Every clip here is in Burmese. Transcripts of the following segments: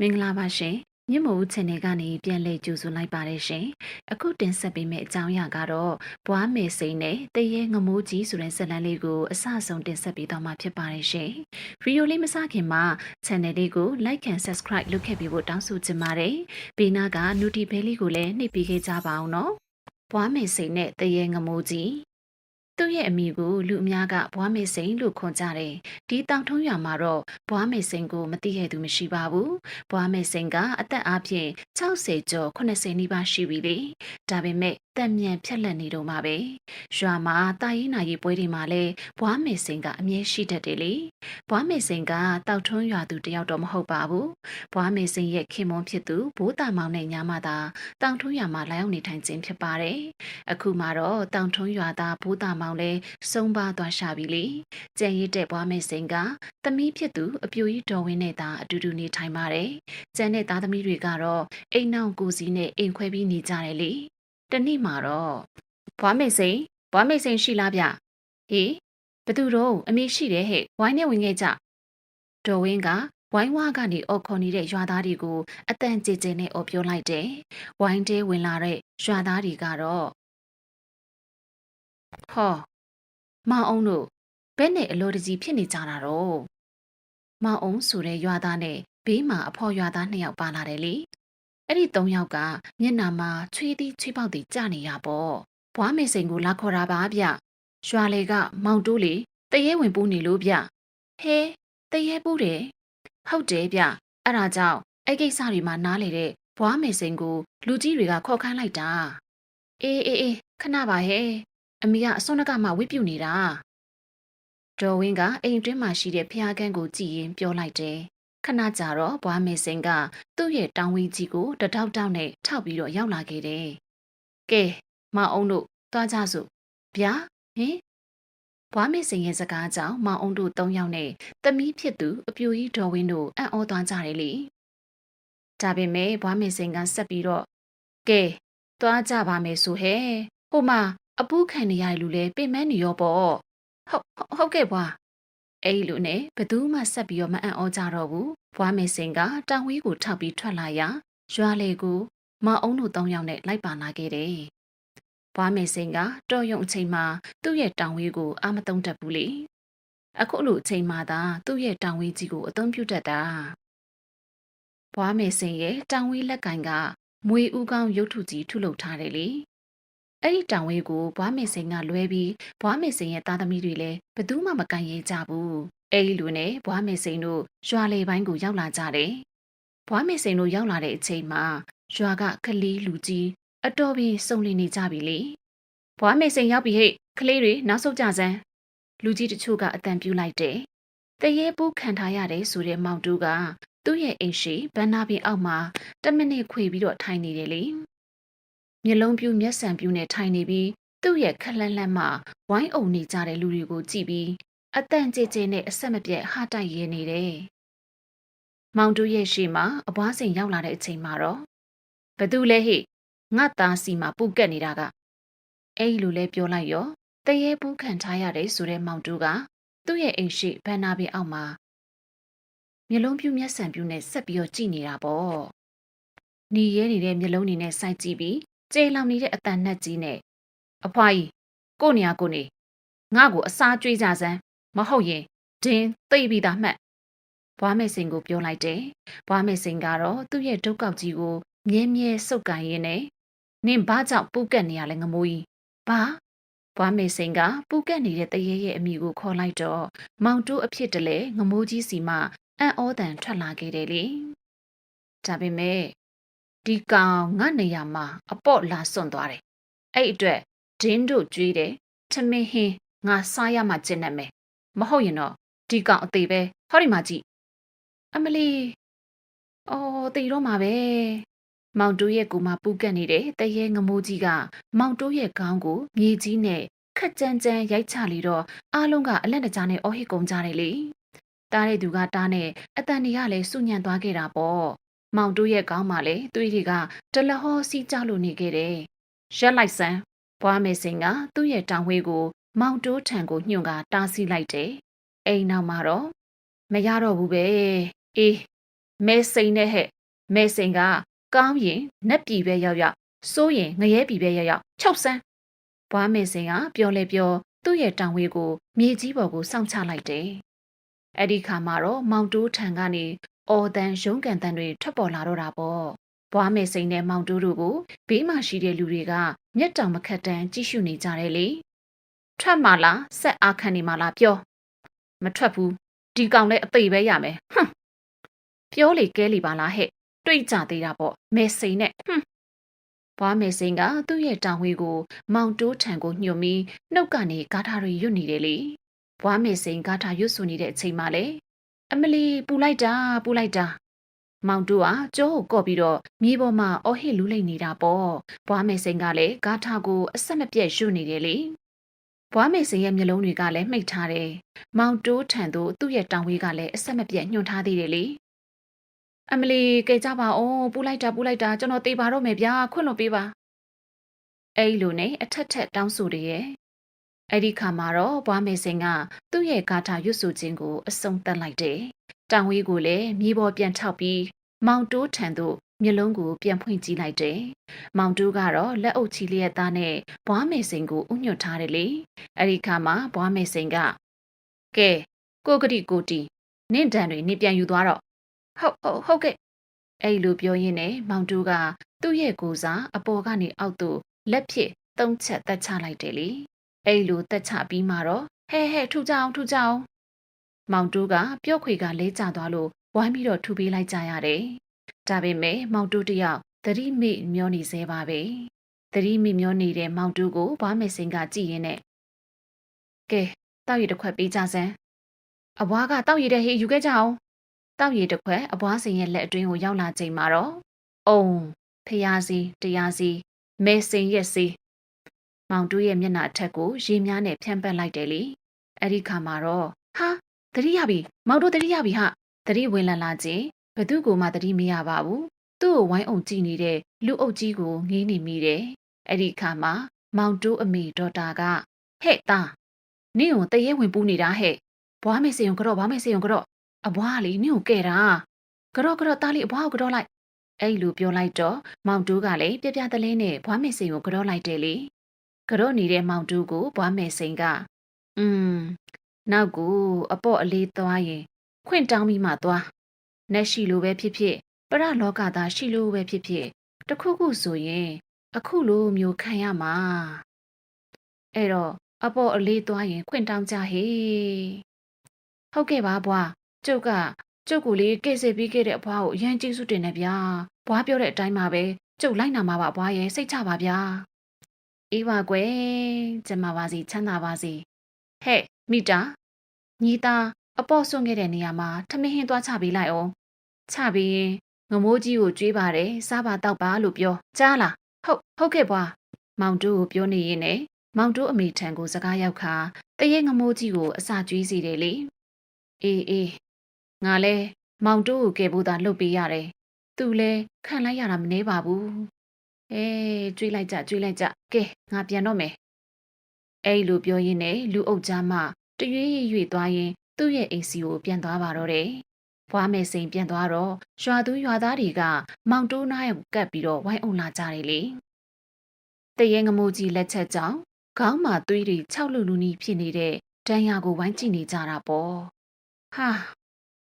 မင်္ဂလာပါရှင်မြင့်မို့ channel ကနေပြန်လည်ကြိုဆိုလိုက်ပါတယ်ရှင်အခုတင်ဆက်ပေးမယ့်အကြောင်းအရာကတော့ဘွားမေစိန်နဲ့တရေငမိုးကြီးဆိုတဲ့ဇာတ်လမ်းလေးကိုအစအဆုံးတင်ဆက်ပေးသွားမှာဖြစ်ပါတယ်ရှင်ဗီဒီယိုလေးမစခင်မှာ channel လေးကို like and subscribe လုပ်ခဲ့ပြီးဖို့တောင်းဆိုချင်ပါတယ်ဘေးနားက notification ဘဲလေးကိုလည်းနှိပ်ပေးခဲ့ကြပါအောင်နော်ဘွားမေစိန်နဲ့တရေငမိုးကြီး သူ့ရဲ့အမိကိုလူအများကဘွားမေစိန်လို့ခေါ်ကြတယ်။ဒီတောင်ထုံးရွာမှာတော့ဘွားမေစိန်ကိုမသိရသူမရှိပါဘူး။ဘွားမေစိန်ကအသက်အပြည့်60ကျော်80နီးပါးရှိပြီလေ။ဒါပေမဲ့ တက်မြန်ဖြက်လက်နေတော့မှာပဲ။ရွာမှာတာရင်နာရီပွဲတွေမှာလဲဘွားမေစိန်ကအမြဲရှိတတ်တယ်လေ။ဘွားမေစိန်ကတောက်ထုံးရွာသူတယောက်တော့မဟုတ်ပါဘူး။ဘွားမေစိန်ရဲ့ခင်မွန်းဖြစ်သူဘိုးတာမောင်နဲ့ညာမသာတောင်ထုံးရွာမှာလာရောက်နေထိုင်ခြင်းဖြစ်ပါတယ်။အခုမှတော့တောင်ထုံးရွာသားဘိုးတာမောင်လဲဆုံးပါသွားရှာပြီလေ။ကြံရစ်တဲ့ဘွားမေစိန်ကသမီးဖြစ်သူအပြိုကြီးတော်ဝင်းနဲ့သာအတူတူနေထိုင်ပါတယ်။ကျန်တဲ့သားသမီးတွေကတော့အိမ်နောက်ကိုစီနဲ့အိမ်ခွဲပြီးနေကြတယ်လေ။ တနေ့မှာတော့ဘွားမေစိန်ဘွားမေစိန်ရှိလားဗျ။ဟေးဘသူတော့အမေရှိတယ်ဟဲ့ဝိုင်းနဲ့ဝင်ခဲ့ကြ။တော်ဝင်းကဝိုင်းဝါကနေအော်ခေါ်နေတဲ့ရွာသားတွေကိုအတန်ကြည်ကြည်နဲ့အော်ပြောလိုက်တယ်။ဝိုင်းတဲဝင်လာတဲ့ရွာသားတွေကတော့ဟောမောင်အောင်တို့ဘယ်နဲ့အလိုတကြီးဖြစ်နေကြတာတော့မောင်အောင်ဆိုတဲ့ရွာသားနဲ့ဘေးမှာအဖော်ရွာသားနှစ်ယောက်ပါလာတယ်လေ အဲ့ဒီသုံးယောက်ကမျက်နှာမှာချွေးသီးချွေးပေါက်တွေကျနေရပေါ့ဘွားမေစိန်ကိုလာခေါ်တာပါဗျရွာလေကမောင်တိုးလေတရေဝင်ပူးနေလို့ဗျဟဲတရေပူးတယ်ဟုတ်တယ်ဗျအဲ့ဒါကြောင့်အဲ့ကိစ္စတွေမှာနားလေတဲ့ဘွားမေစိန်ကိုလူကြီးတွေကခေါ်ခိုင်းလိုက်တာအေးအေးအေးခဏပါဟဲ့အမေကအစွန်းကမှဝိပြုတ်နေတာဒေါ်ဝင်းကအိမ်တွင်းမှာရှိတဲ့ဖျားကန်းကိုကြည့်ရင်ပြောလိုက်တယ် ခဏကြာတော့ဘွားမေစိန်ကသူ့ရဲ့တောင်းဝင်းကြီးကိုတထောက်တောက်နဲ့ထောက်ပြီးတော့ရောက်လာခဲ့တယ်ကဲမအောင်တို့သွားကြစို့ဗျာဟင်ဘွားမေစိန်ရဲ့စကားကြောင့်မအောင်တို့၃ယောက်နဲ့တမီးဖြစ်သူအပြူကြီးဒေါ်ဝင်းတို့အံ့ဩသွားကြတယ်လေဒါပေမဲ့ဘွားမေစိန်ကဆက်ပြီးတော့ကဲသွားကြပါမယ်ဆိုဟဲ့ဟိုမှာအပူးခံနေရတဲ့လူလဲပင်မနေရောပေါ့ဟုတ်ဟုတ်ကဲ့ဘွား အဲ့လိုနဲ့ဘသူမှဆက်ပြီးတော့မအံ့ဩကြတော့ဘူးဘွားမေစင်ကတောင်ဝေးကိုထောက်ပြီးထွက်လာရာရွာလေကိုမအောင်တို့၃ယောက်နဲ့လိုက်ပါလာခဲ့တယ်ဘွားမေစင်ကတော်ရုံအချိန်မှာသူ့ရဲ့တောင်ဝေးကိုအာမတုံးတတ်ဘူးလေအခုလိုအချိန်မှသာသူ့ရဲ့တောင်ဝေးကြီးကိုအသုံးပြုတတ်တာဘွားမေစင်ရဲ့တောင်ဝေးလက်ကင်ကမွေဦးကောင်းရုပ်ထုကြီးထုလုပ်ထားတယ်လေ အဲ့ဒီတောင်ဝေးကိုဘွားမေစိန်ကလွဲပြီးဘွားမေစိန်ရဲ့သားသမီးတွေလည်းဘသူမှမကန်ရဲကြဘူးအဲ့ဒီလူနဲ့ဘွားမေစိန်တို့ရွာလေပိုင်းကိုရောက်လာကြတယ်ဘွားမေစိန်တို့ရောက်လာတဲ့အချိန်မှာရွာကကလေးလူကြီးအတော်ပြီးစုံလင်နေကြပြီလေဘွားမေစိန်ရောက်ပြီဟဲ့ကလေးတွေနောက်ဆုတ်ကြစမ်းလူကြီးတချို့ကအတန်ပြူလိုက်တယ်တရေပူးခံထားရတယ်ဆိုတဲ့မောင်တူကသူ့ရဲ့အိမ်ရှိဘန်နာပင်အောက်မှာတမနစ်ခွေပြီးတော့ထိုင်နေတယ်လေ မျက်လုံးပြူမျက်စံပြူနဲ့ထိုင်နေပြီးသူ့ရဲ့ခက်လန့်လန့်မှဝိုင်းအုံနေကြတဲ့လူတွေကိုကြည့်ပြီးအတန်ကြဲကြဲနဲ့အဆက်မပြတ်ဟာတိုက်ရဲနေတယ်။မောင်တူရဲ့ရှေ့မှာအဘွားစိန်ရောက်လာတဲ့အချိန်မှာတော့ဘသူလဲဟိငါသားစီမှာပူကက်နေတာကအဲ့လိုလဲပြောလိုက်ရောတရေပူးခံထားရတယ်ဆိုတဲ့မောင်တူကသူ့ရဲ့အိမ်ရှိဘန်နာပင်အောက်မှာမျက်လုံးပြူမျက်စံပြူနဲ့ဆက်ပြီးတော့ကြည့်နေတာပေါ့။หนีရဲနေတဲ့မျက်လုံးတွေနဲ့စိုက်ကြည့်ပြီး ကျေလောင်နေတဲ့အတန်နဲ့ကြီးနဲ့အဖွားကြီးကိုနေရကိုနေငါ့ကိုအစားကြွေးကြစမ်းမဟုတ်ရင်ဒင်းသိပြီးသားမှတ်ဘွားမေစင်ကိုပြောလိုက်တယ်ဘွားမေစင်ကတော့သူ့ရဲ့ဒုတ်ကောက်ကြီးကိုမြဲမြဲစုပ်ကန်ရင်းနဲ့နင်ဘာကြောင့်ပူကက်နေရလဲငမိုးကြီးဘာဘွားမေစင်ကပူကက်နေတဲ့တရေရဲ့အမိကိုခေါ်လိုက်တော့မောင်တိုးအဖြစ်တလဲငမိုးကြီးစီမှအံ့ဩတန်ထွက်လာခဲ့တယ်လေဒါပေမဲ့ ဒီကောင်ငါနေရာမှာအပေါ့လာစွန့်သွားတယ်အဲ့အတွက်ဒင်းတို့ကြွေးတယ်ထမင်းဟင်းငါစားရမှကျင့်နေမယ်မဟုတ်ရင်တော့ဒီကောင်အသေးပဲဟောဒီမှာကြည့်အမလီအော်တေတော့မှာပဲမောင်တိုးရဲ့ကိုမပူကတ်နေတဲ့တရေငမိုးကြီးကမောင်တိုးရဲ့ခေါင်းကိုမြေကြီးနဲ့ခက်ကြမ်းကြမ်းရိုက်ချလီတော့အားလုံးကအလက်တကြားနဲ့အော်ဟစ်ကုန်ကြတယ်လေတားတဲ့သူကတားနဲ့အတန်တွေကလည်းစုညံသွားခဲ့တာပေါ့ မောင်တိုးရဲ့ကောင်းမှလည်းသွေးတွေကတလဟောစီးကြလို့နေခဲ့တယ်ရက်လိုက်စမ်းဘွားမေစင်ကသူ့ရဲ့တောင်ဝေးကို မောင်တိုးထံကိုညွှန်ကတားဆီးလိုက်တယ်အိမ်နောက်မှာတော့မရတော့ဘူးပဲအေးမဲစိန်နဲ့ဟဲ့မဲစိန်ကကောင်းရင်နက်ပြည်ပဲရောက်ရောက်စိုးရင်ငရဲပြည်ပဲရောက်ရောက်၆ဆန်းဘွားမဲစိန်ကပြောလဲပြောသူ့ရဲ့တောင်ဝေးကိုမြေကြီးပေါ်ကိုစောင့်ချလိုက်တယ်အဲ့ဒီခါမှာတော့မောင်တိုးထံကနေ အော်တန်ရုံးကန်တန်တွေထွက်ပေါ်လာတော့တာပေါ့။ဘွားမေစိန်နဲ့မောင်တိုးတို့ကိုဘေးမှာရှိတဲ့လူတွေကမျက်တောင်မခတ်တမ်းကြည့်ရှုနေကြတယ်လေ။ထွက်မှလားဆက်အာခံနေမှလားပြော။မထွက်ဘူး။ဒီကောင်လည်းအသေးပဲရမယ်။ဟွန်း။ပြောလေကဲလေပါလားဟဲ့။တွေ့ကြသေးတာပေါ့။မေစိန်နဲ့ဟွန်း။ဘွားမေစိန်ကသူ့ရဲ့တောင်ဝေးကိုမောင်တိုးထံကိုညွှန်ပြီးနှုတ်ကနေဂါထာတွေရွတ်နေတယ်လေ။ဘွားမေစိန်ဂါထာရွတ်ဆိုနေတဲ့အချိန်မှာလည်း အမလီပူလိုက်တာပူလိုက်တာမောင်တူကကြောကိုကော့ပြီးတော့မြေပေါ်မှာအော်ဟစ်လူးလိမ့်နေတာပေါ့ဘွားမေစိန်ကလည်းဂါထာကိုအဆက်မပြတ်ရှုနေတယ်လေဘွားမေစိန်ရဲ့မျက်လုံးတွေကလည်းမှိတ်ထားတယ်မောင်တိုးထန်တို့သူ့ရဲ့တောင်ဝေးကလည်းအဆက်မပြတ်ညှွန်ထားသေးတယ်လေအမလီကဲကြပါအောင်ပူလိုက်တာပူလိုက်တာကျွန်တော်တေးပါတော့မယ်ဗျာခွင့်လို့ပေးပါအဲ့လိုနဲ့အထက်ထက်တောင်းဆိုတယ်ရဲ့ အဲ့ဒီခါမှာတော့ဘွားမေစိန်ကသူ့ရဲ့ဂါထာရွတ်ဆိုခြင်းကိုအဆုံးသတ်လိုက်တယ်တောင်ဝေးကိုလည်းမြေပေါ်ပြန်ထောက်ပြီးမောင်တိုးထံသို့မျက်လုံးကိုပြန်ဖွင့်ကြည့်လိုက်တယ်။မောင်တိုးကတော့လက်အုပ်ချီလျက်သားနဲ့ဘွားမေစိန်ကိုဥညွတ်ထားတယ်လေ။အဲဒီခါမှာဘွားမေစိန်ကကဲကိုကတိကိုတီနင့်တန်တွေနင့်ပြန်ယူသွားတော့ဟုတ်ဟုတ်ဟုတ်ကဲ့အဲ့လိုပြောရင်းနဲ့မောင်တိုးကသူ့ရဲ့ကိုယ်စားအပေါ်ကနေအောက်သို့လက်ဖြစ်သုံးချက်တက်ချလိုက်တယ်လေ။ အဲ့လိုတက်ချပြီးမှတော့ဟဲဟဲထူကြအောင်ထူကြအောင်မောင်တိုးကပျော့ခွေကလဲကျသွားလို့ဝိုင်းပြီးတော့ထူပေးလိုက်ကြရတယ်။ဒါပေမဲ့မောင်တိုးတယောက်သတိမိမျောနေသေးပါပဲ။သတိမိမျောနေတဲ့မောင်တိုးကိုဘားမေစင်ကကြည့်ရင်းနဲ့ကဲတောက်ရည်တစ်ခွက်ပေးကြစမ်း။အဘွားကတောက်ရည်တဲ့ဟေးယူခဲ့ကြအောင်။တောက်ရည်တစ်ခွက်အဘွားစင်ရဲ့လက်အတွင်းကိုရောက်လာချိန်မှာတော့အုံဖျားစီတရားစီမဲစင်ရဲ့စီ မောင်တိုးရဲ့မျက်နှာအထက်ကိုရေများနဲ့ဖြန့်ပတ်လိုက်တယ်လေ။အဲ့ဒီခါမှာတော့ဟာတတိရပြီမောင်တို့တတိရပြီဟာတတိဝင်လာလာချင်းဘသူကိုမှတတိမရပါဘူးသူ့ကိုဝိုင်းအောင်ကြည့်နေတဲ့လူအုပ်ကြီးကိုငေးနေမိတယ်အဲ့ဒီခါမှာမောင်တိုးအမေဒေါက်တာကဟဲ့သားနင့်ကိုတရေဝင်ပူးနေတာဟဲ့ဘွားမေစေုံကတော့ဘွားမေစေုံကတော့အဘွားလေးနင့်ကိုကဲတာကတော့ကတော့သားလေးအဘွားကိုကတော့လိုက်အဲ့လိုပြောလိုက်တော့မောင်တိုးကလည်းပြပြတလဲနဲ့ဘွားမေစိန်ကိုကတော့လိုက်တယ်လေ ကတော့နေတဲ့မောင်တိုးကိုဘွားမေစိန်ကอืมနောက်ကိုအပေါ့အလေးသွားရင်ခွင့်တောင်းပြီးမှသွား။နက်ရှိလိုပဲဖြစ်ဖြစ်ပရလောကသားရှိလိုပဲဖြစ်ဖြစ်တခုခုဆိုရင်အခုလိုမျိုးခံရမှာ။အဲ့တော့အပေါ်အလေးသွားရင်ခွင့်တောင်းကြဟေး။ဟုတ်ကဲ့ပါဘွားကျုပ်ကကျုပ်ကိုလေးကိစ္စပြီးခဲ့တဲ့အဘွားကိုအရင်ကျေးဇူးတင်နေဗျာ။ဘွားပြောတဲ့အတိုင်းပါပဲကျုပ်လိုက်နာမှာပါဘွားရဲ့စိတ်ချပါဗျာ။ အေးပါကွယ်ကျမပါစီချမ်းသာပါစီ။ဟဲ့မိတာညီသားအပေါ့ဆွန့်ခဲ့တဲ့နေရာမှာထမင်းဟင်းသွားချပေးလိုက်အောင်ချပြီးရင်ငမိုးကြီးကိုကြွေးပါတယ်စားပါတော့ပါလို့ပြောကြားလားဟုတ်ဟုတ်ကဲ့ဘွားမောင်တူကိုပြောနေရင်နဲ့မောင်တူအမိထံကိုစကားရောက်ခါတရေငမိုးကြီးကိုအစာကျွေးစီတယ်လေအေးအေးငါလဲမောင်တူကိုကဲဖို့သာလှုပ်ပေးရတယ်သူလဲခံလိုက်ရတာမနှဲပါဘူး အေးကျွေးလိုက်ကြကျွေးလိုက်ကြကဲငါပြန်တော့မယ်အဲ့လိုပြောရင်းနဲ့လူအုပ်ကြားမှတရွေ့ရွေ့သွားရင်သူ့ရဲ့အိမ်စီကိုပြန်သွားပါတော့တယ်။ဘွားမယ်စိန်ပြန်သွားတော့ရွာသူရွာသားတွေကမောင်တိုးနားကိုကပ်ပြီးတော့ဝိုင်းအောင်လာကြတယ်လေ။တရေငမိုးကြီးလက်ချက်ကြောင့်ခေါင်းမှာသွေးတွေ၆လူလူနီးဖြစ်နေတဲ့တန်ရာကိုဝိုင်းကြည့်နေကြတာပေါ့။ဟာ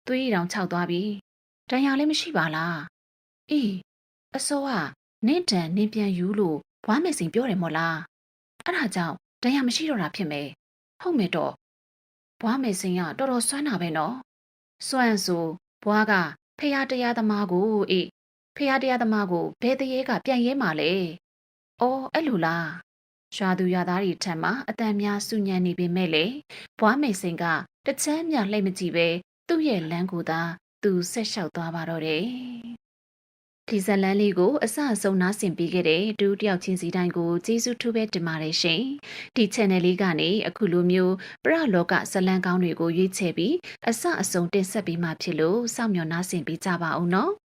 သွေးတောင်ခြောက်သွားပြီ။တန်ရာလည်းမရှိပါလား။အေးအစောက နင့်တန်နင့်ပြန်ယူလို့ဘွားမယ်စိန်ပြောတယ်မို့လား။အဲ့ဒါကြောင့်တန်ရာမရှိတော့တာဖြစ်မယ်။ဟုတ်မယ်တော့ဘွားမေစင်ကတော်တော်စွမ်းတာပဲနော်စွမ်းဆိုဘွားကဖះတရားသမားကိုအေးဖះတရားသမားကိုဘဲတရေကပြန်ရဲမှာလေအော်အဲ့လိုလားရွာသူရွာသားတွေထံမှာအတန်များစုညံနေပေမဲ့လေဘွားမေစင်ကတချမ်းမြလှိတ်မကြည့်ပဲသူ့ရဲ့လမ်းကိုသာသူဆက်လျှောက်သွားပါတော့တယ် ဒီဇလန်လေးကိုအစအဆုံးနားဆင်ပေးခဲ့တဲ့ဒူးတယောက်ချင်းစီတိုင်းကိုကျေးဇူးထူးပဲတင်ပါတယ်ရှင်။ဒီ channel လေးကနေအခုလိုမျိုးပရလောကဇလန်ကောင်းတွေကိုရွေးချယ်ပြီးအစအဆုံးတင်ဆက်ပေးမှဖြစ်လို့စောင့်မျှော်နားဆင်ပေးကြပါဦးနော်။